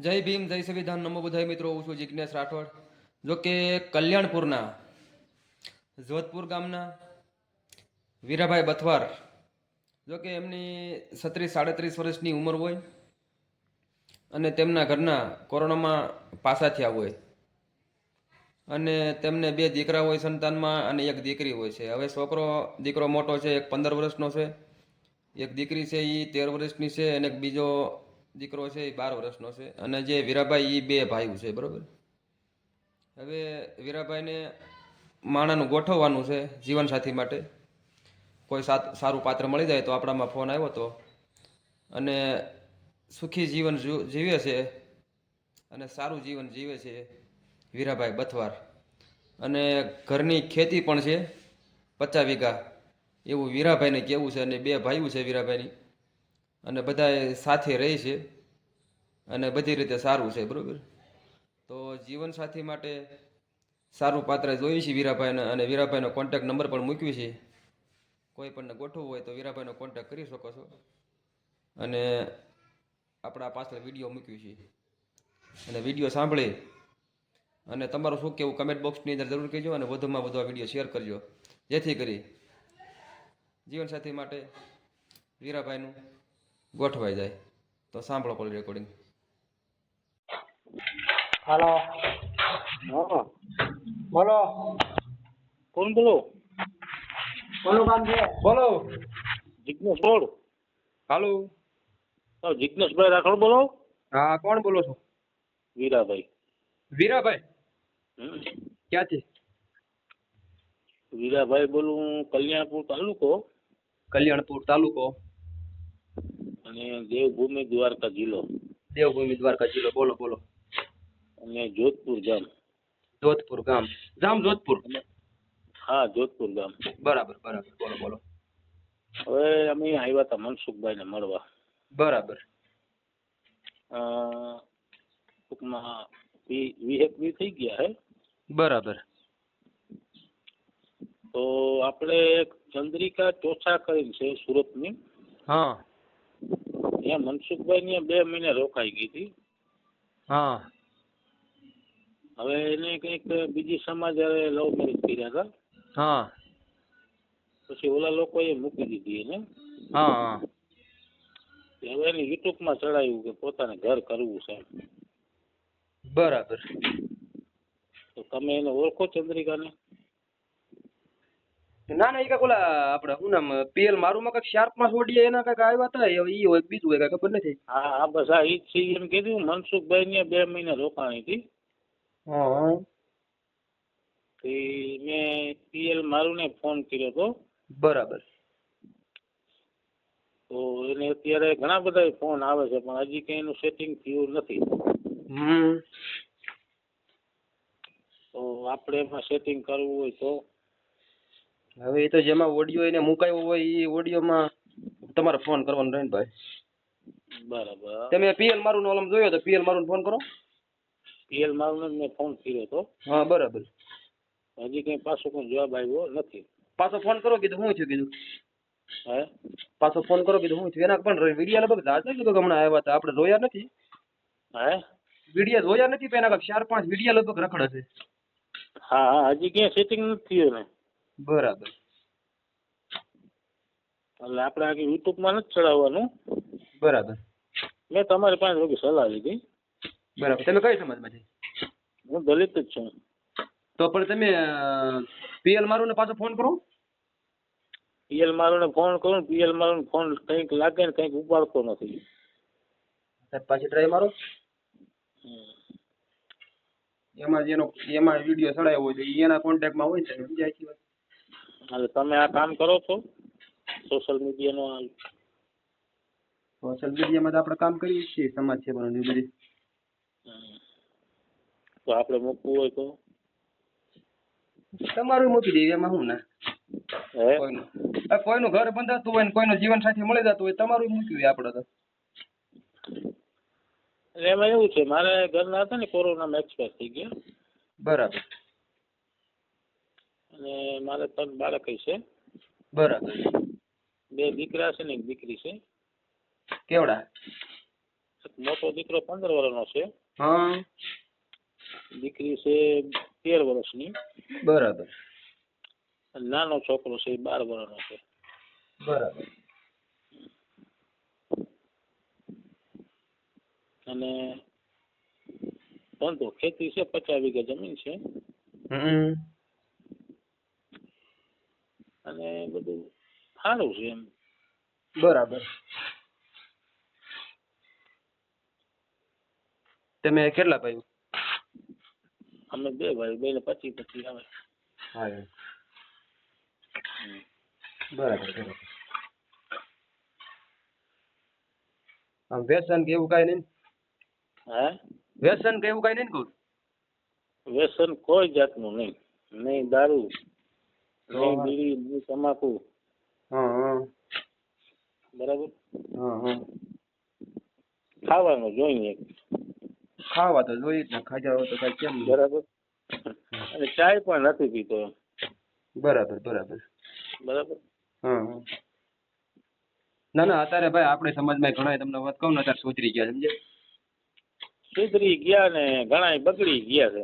જય ભીમ, જય સંવિધાન. નમો બધાય મિત્રો, હું છું જિજ્ઞેશ રાઠોડ. જો કે કલ્યાણપુરના, જોધપુર ગામના વીરાભાઈ બથવાર, જો કે એમની છત્રીસ સાડત્રીસ વર્ષની ઉંમર હોય અને તેમના ઘરના કોરોનામાં પાસા થયા હોય. અને તેમને બે દીકરા હોય સંતાનમાં અને એક દીકરી હોય છે. હવે છોકરો, દીકરો મોટો છે, એક પંદર વર્ષનો છે. એક દીકરી છે એ તેર વર્ષની છે અને એક બીજો દીકરો છે એ બાર વર્ષનો છે અને જે વીરાભાઈ એ બે ભાઈઓ છે, બરાબર? હવે વીરાભાઈને માણાનું ગોઠવવાનું છે જીવનસાથી માટે. કોઈ સા સારું પાત્ર મળી જાય તો આપણામાં ફોન આવ્યો હતો અને સુખી જીવન જીવ- જીવે છે અને સારું જીવન જીવે છે વીરાભાઈ બથવાર. અને ઘરની ખેતી પણ છે પચાસ વીઘા. એવું વીરાભાઈને કેવું છે અને બે ભાઈઓ છે વીરાભાઈની. અને બધા સાથે રહે છે. અને બધી રીતે સારું છે, બરોબર? તો જીવનસાથી માટે સારું પાત્ર જોઈએ છે વીરાભાઈને અને વીરાભાઈનો કોન્ટેક્ટ નંબર પણ મૂક્યું છે. કોઈ પણ ગોઠવવું હોય તો વીરાભાઈનો કોન્ટેક્ટ કરી શકો છો. અને આપણા પાછળ વીડિયો મૂક્યું છે. અને વીડિયો સાંભળી. અને તમારું શું કેવું કમેન્ટ બોક્સની અંદર જરૂર કહેજો અને વધુમાં વધુ આ વીડિયો શેર કરજો. જેથી કરી જીવનસાથી માટે વીરાભાઈનું ગોઠવાઈ જાય. તો સાંભળો કોલ રેકોર્ડિંગ હાલો. હા. બોલો. કોણ બોલો? બોલો છે. બોલો. જિજ્ઞેશ રોડ હાલો. હા જિજ્ઞેશભાઈ રાઠોડ બોલો. હા કોણ બોલો છો? વીરાભાઈ. વીરાભાઈ. ક્યાંથી? વીરાભાઈ બોલું કલ્યાણપુર તાલુકો. કલ્યાણપુર તાલુકો. અને દેવભૂમિ દ્વારકા જિલ્લો. દેવભૂમિ દ્વારકા જિલ્લો. બોલો બોલો. અને જોધપુર ગામ. જોધપુર ગામ. જામ જોધપુર? હા જોધપુર ગામ. બરાબર બરાબર. બોલો બોલો. હવે અમે આવ્યા હતા મનસુખભાઈને મળવા. બરાબર. અ, ટૂંકમાં વી વીસેક દી થઈ ગયા હે? બરાબર. તો આપણે એક ચંદ્રિકા ચોછા કરીને છે સુરતની. હા. ત્યાં મનસુખભાઈ ને બે મહિને રોકાઈ ગઈ હતી. હા. હવે એને કંઈક બીજી સમાજ હવે લવ મેરેજ કર્યા હતા. હા. પછી ઓલા લોકોએ મૂકી દીધી એને. હા હા. હવે એને યુટ્યુબમાં ચડાવ્યું કે પોતાને ઘર કરવું છે બરાબર. તો તમે એને ઓળખો ચંદ્રિકાને? ના ના એ કાંઈક ઓલા આપણે શું નામ પીએલ મારું માં કાંઈક શાર્પમાં છોડીએ એના કાંઈક આવ્યા હતા? એ ઈ હોય બીજું હોય કાંઈ ખબર નથી. હા હા બસ આ ઈ જ છે એમ કીધું મનસુખભાઈ ને બે મહિના રોકાણી હતી. હા. તો મેં પીએલ મારું ને ફોન કર્યો હતો બરાબર. તો એને અત્યારે ઘણા બધા ફોન આવે છે પણ હજી કઈ એનું સેટિંગ થયું નથી. હમ. તો આપણે એમાં સેટિંગ કરવું હોય તો હવે એ તો જેમાં ઓડિયો એને મુકાયો હોય એ ઓડિયોમાં તમારે ફોન કરવાનો રહે ભાઈ. બરાબર. તમે પીએલ મારું ઓલમ જોયો તો પીએલ મારું ફોન કરો. પીએલ મારું મેં ફોન કર્યો હતો હા બરાબર. હજી કઈ પાછો કોઈ જવાબ આવ્યો નથી. પાછો ફોન કરો કીધું હું થયું કીધું? હે? પાછો ફોન કરો કીધું હું થયું? એના પણ વિડીયા લગભગ જાજા કીધું હમણાં આવ્યા હતા આપણે જોયા નથી. હે? વિડીયા જોયા નથી પણ એના ચાર પાંચ વિડીયા લગભગ રખડે છે હા હા હજી ક્યાંય સેટિંગ નથી થયું ને. બરાબર. એટલે આપણે આગળ યુટ્યુબમાં નથી ચડાવવાનું. બરાબર. મેં તમારી પાસે થોડી સલાહ લીધી. બરાબર. તમે કઈ સમાજમાંથી હું દલિત જ છું. તો પણ તમે પીએલ મારું ને પાછો ફોન કરો. પીએલ મારોને ફોન કરો પીએલ મારોને ફોન કંઈક લાગે ને કંઈક ઉપાડતો નથી. પાછી ટ્રાય મારો. એમાં જેનો એમાં વીડિયો ચડાવ્યો હોય તો એના કોન્ટેક્ટમાં હોય છે બીજા એટલે તમે આ કામ કરો છો? સોશિયલ મીડિયાનો આ સોશિયલ મીડિયામાં તો આપણે કામ કરીએ છીએ સમાજ સેવાનું એ બધી. તો આપણે મૂકવું હોય તો? તમારું મૂકી દઈએ એમાં શું ના? હે? કોઈનું? ઘર બંધાતું હોય ને કોઈનું જીવન સાથી મળી જતું હોય તમારું મૂક્યું હોય આપણે તો. એમાં એવું છે મારે ઘરના હતા ને કોરોનામાં એક્સપાયર થઈ ગયા. બરાબર. અને મારે ત્રણ બાળક છે. બરાબર. બે દીકરા છે ને એક દીકરી છે. કેવડા? મોટો દીકરો પંદર વર્ષનો છે. હા. દીકરી છે તેર વર્ષની બરાબર. નાનો છોકરો છે બાર વર્ષનો છે. બરાબર. અને ધંધો ખેતી છે પચાસ વીઘા જમીન છે. હમ. અને બધું સારું છે એમ. બરાબર. તમે કેટલા ભાઈ? અમે બે ભાઈ બે ને પચી પચી આવે. હા બરાબર બરાબર. આમ વ્યસન કે એવું કઈ નહીં હે? વ્યસન કે એવું કઈ નહીં કહું વ્યસન કોઈ જાતનું નહીં. નહીં દારૂ. હા. બીડી નહીં તમાકુ. હા હા. બરાબર? હા હા. ખાવાનું જોઈએ. ખાવા તો જોઈએ જ ને ખાજા હોય તો કાંઈ કેમ નહીં? બરાબર? અને ચાય પણ નથી પીતો. બરાબર બરાબર. બરાબર? હા હા. ના ના અત્યારે ભાઈ આપણે સમાજમાં ઘણા તમને વાત કહું ને અત્યારે સુધરી ગયા સમજે સુધરી ગયા ને ઘણા બગડી ગયા છે.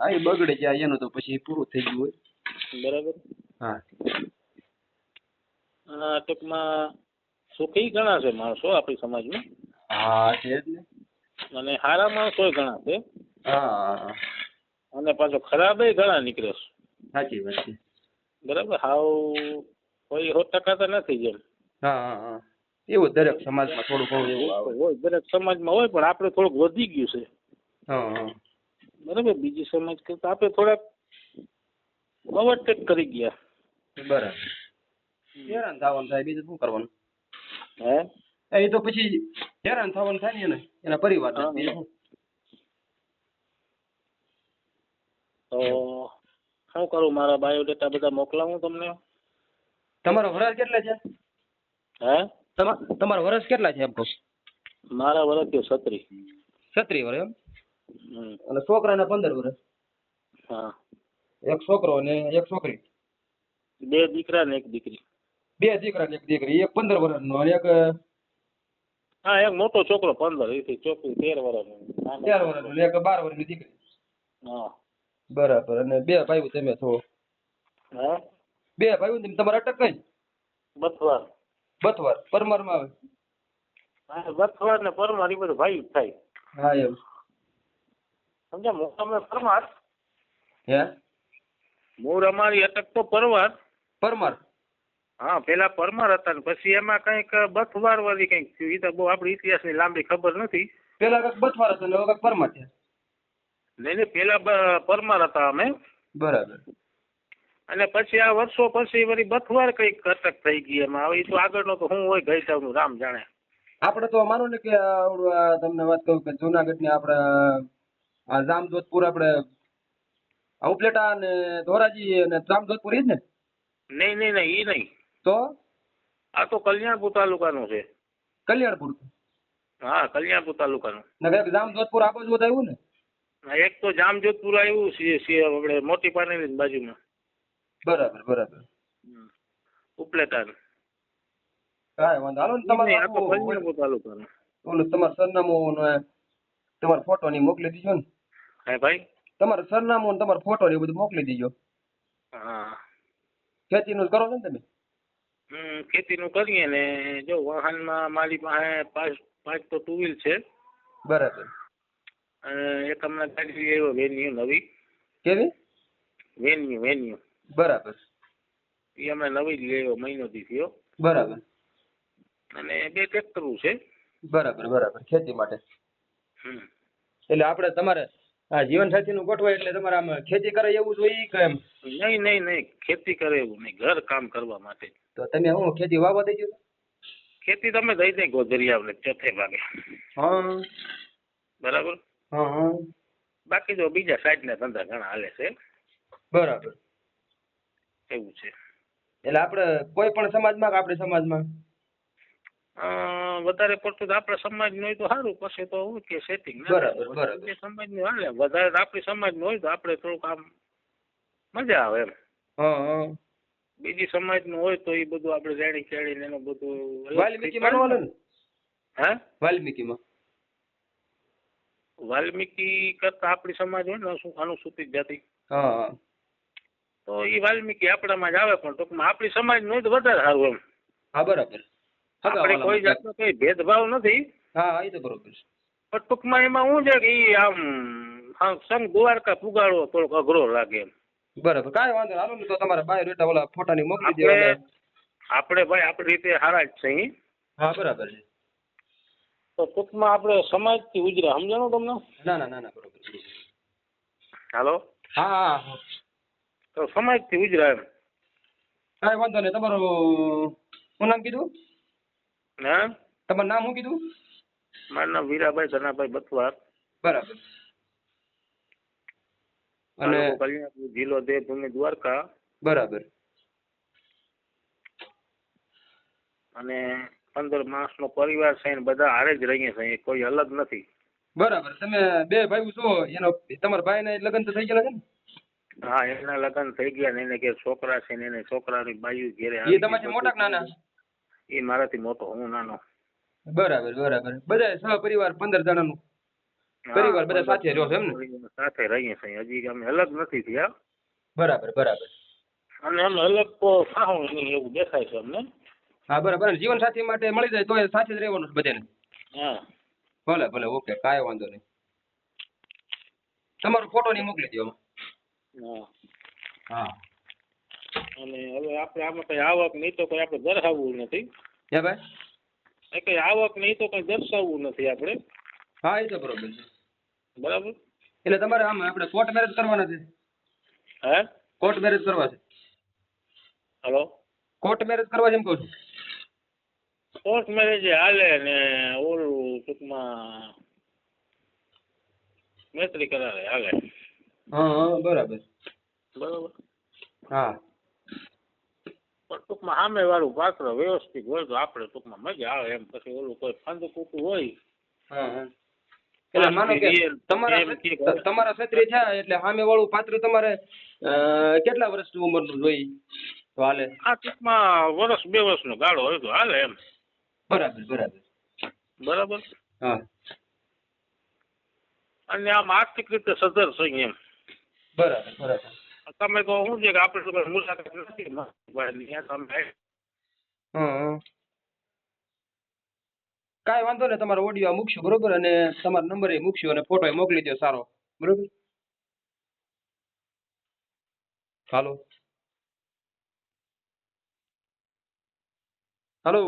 આ એ બગડે જાય એનું તો પછી પૂરું થઈ ગયું હોય. બરાબર? હા. ટૂંકમાં સુખી ઘણા છે માણસો આપણી સમાજમાં? હા છે જ ને. અને સારા માણસો ઘણા છે હા અને પાછો ખરાબ ઘણા નીકળે છે સાચી વાત છે. બરાબર? હાવ કોઈ સો ટકા તો નથી જેમ. હા હા એવું દરેક સમાજમાં થોડું ઘણું એવું આવે. હોય દરેક સમાજમાં હોય પણ આપણે થોડુંક વધી ગયું છે. હા હા. બરાબર? બીજી સમાજ કરતા આપણે થોડાક ઓવરટેક કરી ગયા. બરાબર. હેરાન થવાનું થાય બીજું શું કરવાનું? હે? એ તો પછી હેરાન થવાનું થાય ને એને એના પરિવાર. તો શું કરું? મારા બાયોડેટા બધા મોકલાવું તમને? તમારો વરસ કેટલા છે? હે? તમા- તમારો વર્ષ કેટલા છે એમ કહું? મારા વર્ષ થયો છત્રી. છત્રીસ વર્ષ એમ? હમ. અને છોકરાના પંદર વર્ષ હા. એક છોકરો ને એક છોકરી. બે દીકરા ને એક દીકરી. બે દીકરા ને એક દીકરી એક પંદર વર્ષનો એક હા એક મોટો છોકરો પંદર એથી છોકરી તેર વર્ષનો તેર વર્ષનો એક બાર વર્ષની દીકરી. હા. બરાબર અને બે ભાઈઓ તમે છો. હા? બે ભાઈઓ તમે તમારે અટક કઈ? બથવાર. બથવાર પરમારમાં આવે. હા બથવાર ને પરમાર એ બધું ભાઈ થાય. હા એમ સમજ્યા? અમે પરમાર? હે? મૂળ અમારી અટક તો પરવાર. પરમાર? હા પેલા પરમાર હતા ને પછી એમાં કંઈક બથવાર વાળી કંઈક થયું. એ તો બહુ આપણી ઇતિહાસની લાંબી ખબર નથી. પેલા કંઈક બથવાર હતો ને હવે કાંઈક પરમાર છે નહીં નહીં પેલા પરમાર હતા અમે. બરાબર. અને પછી આ વર્ષો પછી વળી બથવાર કંઈક અટક થઈ ગઈ એમાં. હવે એ તો આગળનો તો હું હોય ગઈ ગઈટાવનું રામ જાણે. આપણે તો માનો ને કે તમને વાત કહું કે જુનાગઢની આપણે આ જામજોધપુર આપણે ઉપલેટા અને ધોરાજી અને જામજોધપુર ઈ જ ને? નહીં નહીં નહીં એ નહીં. તો? આ તો કલ્યાણપુર તાલુકાનું છે. કલ્યાણપુર? હા કલ્યાણપુર તાલુકાનું. ને કંઈક જામજોધપુર આ બાજુ આવ્યું ને? એક તો જામજોધપુર આવ્યું છે આપણે મોટી પાનેરી બાજુમાં. બરાબર બરાબર. ઉપલેટા કાંઈ વાંધો. હાલો ને આ તો તમારે કલ્યાણપુર તાલુકાનું. ઓલું તમારું સરનામું તમારો ફોટો ની મોકલી દીજો ને. હા ભાઈ. તમારું સરનામું ને તમારો ફોટો ને બધું મોકલી દેજો. હા. ખેતીનું કરો છો ને તમે? હમ ખેતીનું કરીએ ને. જો વાહનમાં મારી પાસે પાંચ પાંચ તો ટુ વ્હીલ છે. બરાબર. અને એક હમણાં ગાડી આવ્યો વેન્યુ નવી. કેવી? Venue venue. બરાબર. એ હમણાં નવી જ લેવો મહિનો થી થયો. બરાબર. અને બે ટ્રેક્ટરું છે. બરાબર બરાબર. ખેતી માટે. હમ. એટલે આપણે તમારે આ જીવન સાથીનું ગોઠવાય એટલે તમારે આમ ખેતી કરે એવું જોઈએ કે એમ? નહીં નહીં નહીં. ખેતી કરે એવું નહીં. ઘર કામ કરવા માટે. તો તમે હું ખેતી વાવવા દેજો ખેતી તમે દઈ દઈ ગોધરિયાને ચોથે ભાગે. હા. બરાબર? હા હા. બાકી જો બીજા સાઈડના ધંધા ઘણા હાલે છે. બરાબર. એવું છે. એટલે આપણે કોઈ પણ સમાજમાં કે આપણે સમાજમાં? વધારે પડતું આપણા સમાજનું હોય તો સારું પછી તો હું કે સેટિંગ. સમાજનું હાલે. વધારે આપણી સમાજનું હોય તો આપણે થોડુંક આમ મજા આવે એમ. બીજી સમાજનું હોય તો એ બધું આપણે રેડી કેળીને એનું બધું અલગ વાલ્મીકી કંઈક માનવાનું ને હે? વાલ્મીકીમાં. વાલ્મીકી કરતા આપણી સમાજ હોય ને શું અનુસૂચિત જાતિ. હા તો એ વાલ્મીકી આપણામાં જ આવે પણ ટૂંકમાં આપણી સમાજનું હોય તો વધારે સારું એમ. હા બરાબર. આપણે કોઈ જાતનો કોઈ ભેદભાવ નથી. હા એ તો બરોબર છે. પણ ટૂંકમાં એમાં શું છે કે ઈ આમ હા, સંઘ દ્વારકા પુગાડવો થોડોક અઘરો લાગે એમ. બરાબર કાંઈ વાંધો નહીં. હાલો ને તો તમારા બાયોડેટા ઓલા ફોટાની મોકલી આપણે અને આપણે ભાઈ આપણી રીતે હારા જ છે ઈ. હા બરાબર છે. તો ટૂંકમાં આપણે સમાજથી ઉજરા. સમજાણું તમને? ના ના ના ના બરોબર છે. હાલો? હા હા હા. તો સમાજથી ઉજરા એમ. કાંઈ વાંધો નહીં. તમારું શું નામ કીધું? ને તમારું નામ શું કીધું? મારું નામ વીરાભાઈ ધનાભાઈ બતવાર. બરાબર. અને કલ્યાણપુર જિલ્લો દેવભૂમિ દ્વારકા. બરાબર. અને પંદર માણસનો પરિવાર છે ને બધા હારે જ રહીએ છીએ કોઈ અલગ નથી. બરાબર. તમે બે ભાઈઓ છો એનો તમારા ભાઈના લગ્ન તો થઈ ગયેલા છે ને? હા એના લગ્ન થઈ ગયા ને એને ઘેર છોકરા છે ને એને છોકરાની બાયુ ઘેરે એ તમારે મોટા નાના? એ મારાથી મોટો હું નાનો. બરાબર બરાબર. બધા સહપરિવાર પંદર જણાનું. પરિવાર બધા સાથે રહ્યો છે એમ ને? સાથે રહીએ છીએ. હજી અમે અલગ નથી થયા. બરાબર બરાબર. અને અમે અલગ તો થાવું નહીં એવું દેખાય છે અમને. હા બરાબર. જીવન સાથી માટે મળી જાય તો એ સાથે જ રહેવાનું બધાને હા. ભલે ભલે ઓકે કાંઈ વાંધો નહીં. તમારો ફોટો નહીં મોકલી દો હા. હા. અને હવે આપણે આમાં કઈ આવક નહીં તો કઈ આપણે દર્શાવવું નથી. હે ભાઈ? એ કઈ આવક નહીં તો કઈ દર્શાવવું નથી આપણે. હા એ તો બરોબર છે. બરાબર? એટલે તમારે આમ આપણે કોર્ટ મેરેજ કરવાના છે? હે? કોર્ટ મેરેજ કરવા છે? હલો? કોર્ટ મેરેજ કરવા છે એમ કહું છું. કોર્ટ મેરેજ હાલે ને ઓલું ટૂંકમાં મૈત્રી કરાવે હાલે. હા હા બરાબર. બરાબર? હા. પણ ટૂંકમાં સામે વાળું પાત્ર વ્યવસ્થિત હોય તો આપણે ટૂંકમાં મજા આવે એમ. પછી ઓલું કોઈ ફંદ કૂટું હોય એટલે માનો કે તમારા તમારા ક્ષત્રિય થયા એટલે સામે વાળું પાત્ર તમારે કેટલા વર્ષની ઉંમરનું જોઈ તો હાલે. આ ટૂંકમાં વર્ષ બે વર્ષનો ગાળો હોય તો હાલે એમ. બરાબર બરાબર. બરાબર? હા. અને આમ આર્થિક રીતે સધર છે એમ. બરાબર બરાબર. તમે તો શું છે કે આપણે તો મુલાકાત નથી ભાઈ તમે કાંઈ વાંધો નહીં, તમારો ઓડિયો મૂકશું, બરોબર? અને તમારો નંબર એ મૂકશું અને ફોટો મોકલી દો સારો. બરોબર? હાલો. હાલો.